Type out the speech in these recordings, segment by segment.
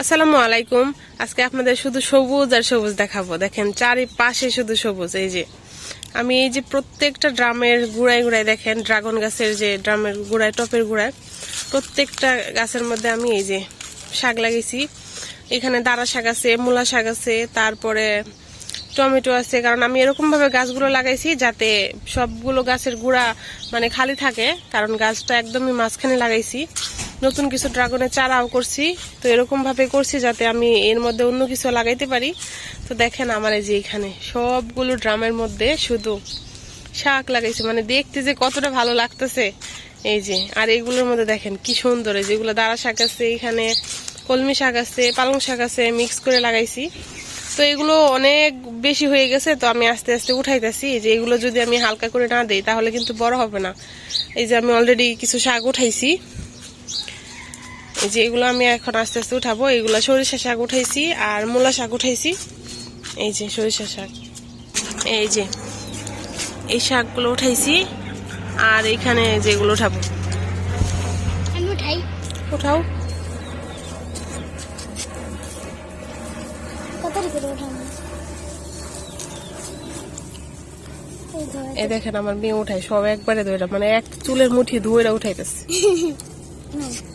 আসসালামু আলাইকুম। আজকে আপনাদের শুধু সবুজ আর সবুজ দেখাবো। দেখেন, চারিপাশে শুধু সবুজ। এই যে, আমি এই যে প্রত্যেকটা ড্রামের গুড়ায় গুড়ায় দেখেন, ড্রাগন গাছের যে ড্রামের গুড়ায়, টপের গুড়ায়, প্রত্যেকটা গাছের মধ্যে আমি এই যে শাক লাগিয়েছি। এখানে দাঁড়া শাক আছে, মূলা শাক আছে, তারপরে টমেটো আছে। কারণ আমি এরকমভাবে গাছগুলো লাগাইছি যাতে সবগুলো গাছের গুঁড়া মানে খালি থাকে। কারণ গাছটা একদমই মাঝখানে লাগাইছি। নতুন কিছু ড্রাগনের চারাও করছি। তো এরকম ভাবে করছি যাতে আমি এর মধ্যে অন্য কিছু লাগাইতে পারি। তো দেখেন আমার এই যে এখানে সবগুলো ড্রামের মধ্যে শুধু শাক লাগাইছি। মানে দেখতে যে কতটা ভালো লাগতেছে। এই যে, আর এগুলোর মধ্যে দেখেন কি সুন্দর। এই যেগুলো দাঁড়া শাক আছে, এখানে কলমি শাক আছে, পালং শাক আছে, মিক্স করে লাগাইছি। তো এগুলো অনেক বেশি হয়ে গেছে। তো আমি আস্তে আস্তে উঠাইতেছি। যে এগুলো যদি আমি হালকা করে না দেই, তাহলে কিন্তু বড় হবে না। এই যে আমি অলরেডি কিছু শাক উঠাইছি। এই যে এগুলো আমি এখন আস্তে আস্তে উঠাবো। এগুলো সরিষা শাক উঠাইছি আর মূলা শাক উঠাইছি। এই যে সরিষা শাক। এই যে এই শাকগুলো উঠাইছি আর এইখানে যেগুলো উঠাবো। উঠাও। এই দেখেন আমার মেয়ে উঠাই সব একবারে ধরে মানে এক চুলের মুঠি ধুয়ে উঠাইতেছে।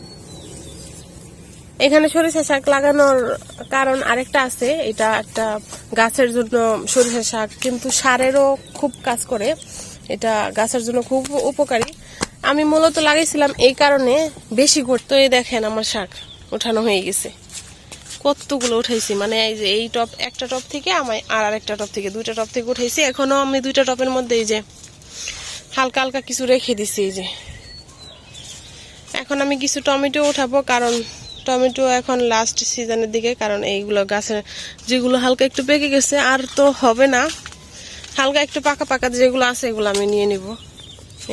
এখানে সরিষা শাক লাগানোর কারণ আরেকটা আছে, এটা একটা গাছের জন্য সরিষা শাক, কিন্তু সারেরও খুব কাজ করে, এটা গাছের জন্য খুব উপকারী। আমি মূলত লাগাইছিলাম এই কারণে বেশি করতো এই দেখেন আমার শাক উঠানো হয়ে গেছে। কতগুলো উঠাইছি মানে এই যে এই টপ একটা টপ থেকে আমার আর আরেকটা টপ থেকে, দুইটা টপ থেকে উঠাইছি। এখনও আমি দুইটা টপের মধ্যে এই যে হালকা হালকা কিছু রেখে দিছি, এই যে। এখন আমি কিছু টমেটো উঠাবো, কারণ টমেটো এখন লাস্ট সিজনের দিকে, কারণ এইগুলো গাছের যেগুলো হালকা একটু পেকে গেছে, আর তো হবে না। হালকা একটু পাকা পাকা যেগুলো আছে, এগুলো আমি নিয়ে নিব।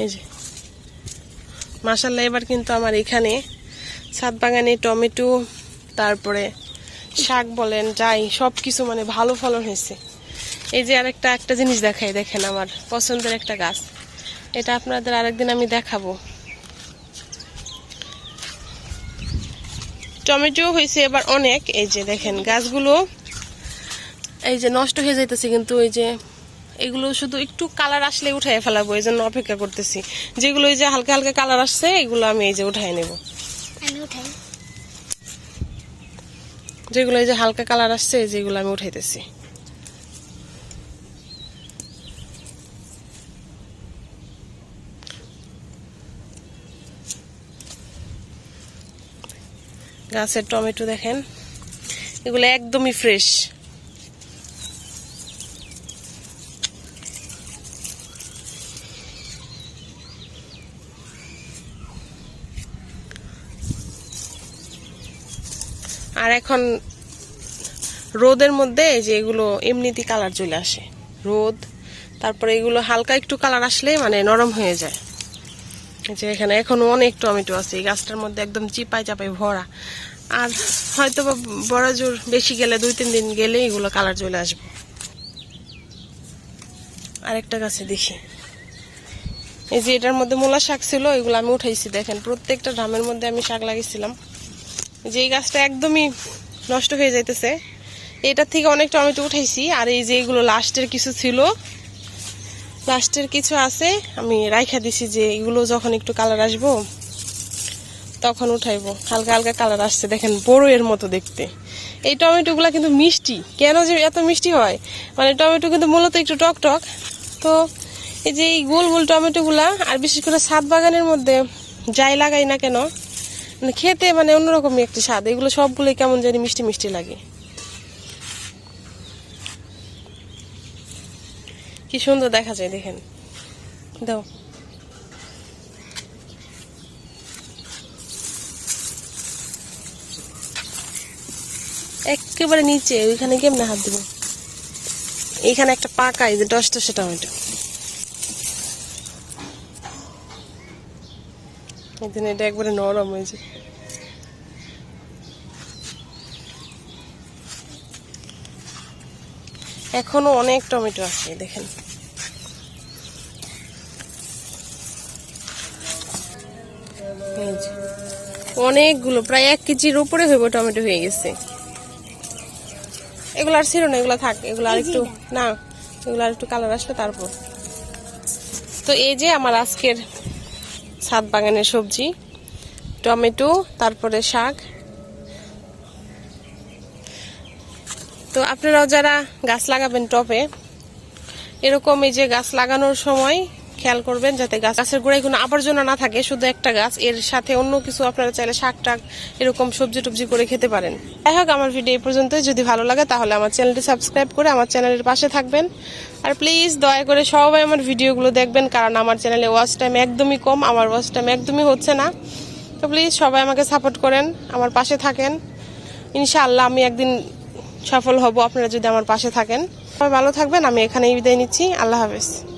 এই যে। মাসাল্লাহ এবার কিন্তু আমার এখানে ছাদ বাগানে টমেটো, তারপরে শাক বলেন, যাই সব কিছু মানে ভালো ফলন হয়েছে। এই যে আরেকটা, একটা জিনিস দেখাই, দেখেন আমার পছন্দের একটা গাছ। এটা আপনাদের আরেকদিন আমি দেখাবো। টমেটো হয়েছে এবার অনেক। এই যে দেখেন গাছগুলো এই যে নষ্ট হয়ে যাইতেছে কিন্তু এই যে এগুলো শুধু একটু কালার আসলে উঠাই ফেলাবো এই জন্য অপেক্ষা করতেছি। যেগুলো এই যে হালকা হালকা কালার আসছে এগুলো আমি এই যে উঠাই নেব। যেগুলো এই যে হালকা কালার আসছে যেগুলো আমি উঠাইতেছি। গাছের টমেটো দেখেন। এগুলো একদমই ফ্রেশ আর এখন রোদের মধ্যে যে এগুলো এমনিতেই কালার চলে আসে। রোদ, তারপরে এগুলো হালকা একটু কালার আসলে মানে নরম হয়ে যায়। যে এখানে এখনও অনেক টমেটো আছে, এই গাছটার মধ্যে একদম চিপাই চাপাই ভরা। আর হয়তো বা বড় জোর বেশি গেলে দুই তিন দিন গেলে এগুলো কালার চলে আসবে। আরেকটা গাছে দেখি। এই যে এটার মধ্যে মূলা শাক ছিল, এগুলো আমি উঠাইছি, দেখেন, প্রত্যেকটা ড্রামের মধ্যে আমি শাক লাগিয়েছিলাম। যে এই গাছটা একদমই নষ্ট হয়ে যাইতেছে। এটার থেকে অনেক টমেটো উঠাইছি, আর এই যে এগুলো লাস্টের কিছু ছিল লাস্টের কিছু আছে, আমি রাইখা দিছি যে এগুলো যখন একটু কালার আসব, তখন উঠাইবো। হালকা হালকা কালার আসছে, দেখেন বড় এর মতো দেখতে। এই টমেটোগুলো কিন্তু মিষ্টি। কেন যে এত মিষ্টি হয়? মানে টমেটো কিন্তু মূলত একটু টক টক। তো এই যে এই গোল গোল টমেটোগুলা, আর বিশেষ করে ছাদ বাগানের মধ্যে যাই লাগাই না কেন মানে খেতে মানে অন্যরকমই একটি স্বাদ। এগুলো সবগুলোই কেমন জানি মিষ্টি মিষ্টি লাগে। কি সুন্দর দেখা যায়, দেখেন। দাও। একেবারে নিচে, ওইখানে কেমনে হাত দিব? এইখানে একটা পাকা, এই যে দশটা সেটা টমেটো এটা একবারে নরম হয়েছে। এখনও অনেক টমেটো আছে, দেখেন। অনেকগুলো প্রায় এক কেজির উপরে হইব টমেটো হয়ে গেছে। এগুলো আর ছিল না এগুলো থাক এগুলো আর একটু না। এগুলো আর একটু কালার আসলে তারপর। তো এই যে আমার আজকের ছাদ বাগানের সবজি টমেটো তারপরে শাক। তো আপনারাও যারা গাছ লাগাবেন টবে এরকম এই যে গাছ লাগানোর সময় খেয়াল করবেন যাতে গাছ গাছের গোড়ায় কোনো আবর্জনা না থাকে, শুধু একটা গাছ। এর সাথে অন্য কিছু আপনারা চাইলে শাক টাক এরকম সবজি টবজি করে খেতে পারেন। যাই হোক, আমার ভিডিও এই পর্যন্তই। যদি ভালো লাগে, তাহলে আমার চ্যানেলটি সাবস্ক্রাইব করে আমার চ্যানেলের পাশে থাকবেন। আর প্লিজ দয়া করে সবাই আমার ভিডিওগুলো দেখবেন, কারণ আমার চ্যানেলে ওয়াচ টাইম একদমই কম, আমার ওয়াচ টাইম একদমই হচ্ছে না। তো প্লিজ সবাই আমাকে সাপোর্ট করেন, আমার পাশে থাকেন। ইনশাআল্লাহ আমি একদিন সফল হব, আপনারা যদি আমার পাশে থাকেন। সবাই ভালো থাকবেন, আমি এখানেই বিদায় নিচ্ছি। আল্লাহ হাফেজ।